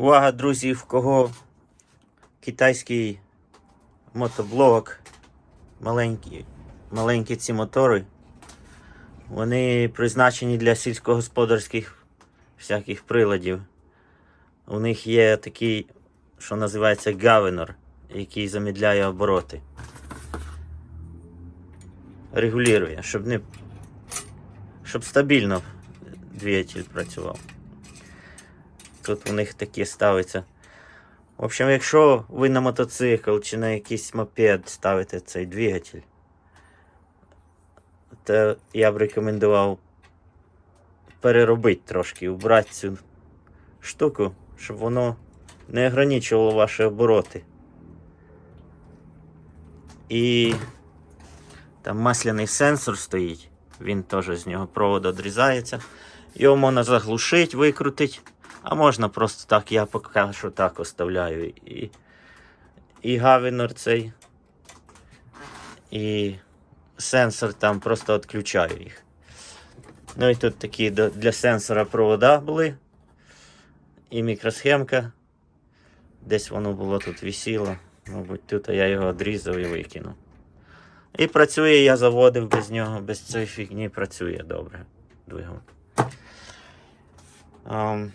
Увага, друзі, в кого китайський мотоблок, маленькі, маленькі ці мотори, вони призначені для сільськогосподарських всяких приладів. У них є такий, що називається гавенор, який замідляє обороти. Регулює, щоб не щоб стабільно двигатель працював. Тут у них такі ставиться. В общем, якщо ви на мотоцикл чи на якийсь мопед ставите цей двигатель, то я б рекомендував переробити трошки, убрати цю штуку, щоб воно не ограничувало ваші обороти. І там масляний сенсор стоїть, він теж з нього провод відрізається. Його можна заглушити, викрутити. А можна просто так, я поки що так оставляю. І, і гавінор цей, і сенсор там просто відключаю їх. Ну і тут такі для сенсора провода були. І мікросхемка. Десь воно було тут висіло. Мабуть, тут я його відрізав і викинув. І працює, я заводив без нього, без цієї фігні працює добре двигун. Ам,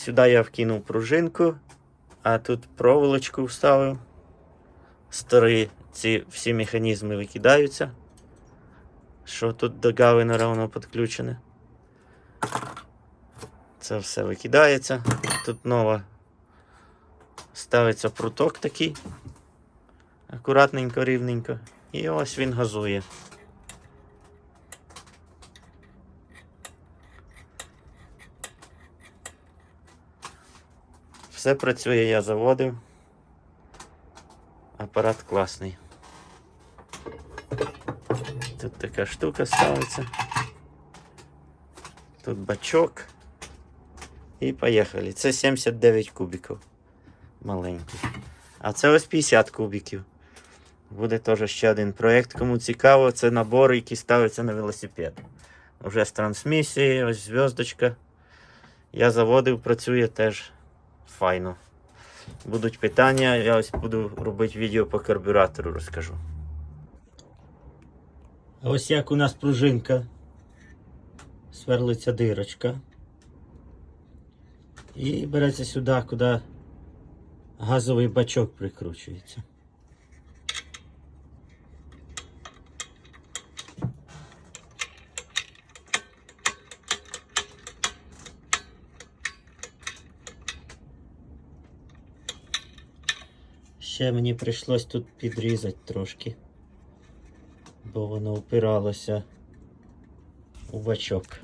Сюди я вкинув пружинку, а тут проволочку вставив. Старі ці всі механізми викидаються. Що тут до гавенера воно підключене. Це все викидається. Тут нова ставиться пруток такий. Акуратненько, рівненько. І ось він газує. Все працює, я заводив. Апарат класний. Тут така штука ставиться. Тут бачок. І поїхали. Це 79 кубиків. Маленький. А це ось 50 кубиків. Буде теж ще один проєкт. Кому цікаво, це набори, які ставляться на велосипед. Уже з трансмісією, ось зв'язочка. Я заводив, працює теж файно. Будуть питання, я ось буду робити відео по карбюратору, розкажу. Ось як у нас пружинка. Сверлиться дирочка. І береться сюди, куди газовий бачок прикручується. Ще мені прийшлось тут підрізати трошки, бо воно упиралося у бачок.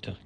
Так.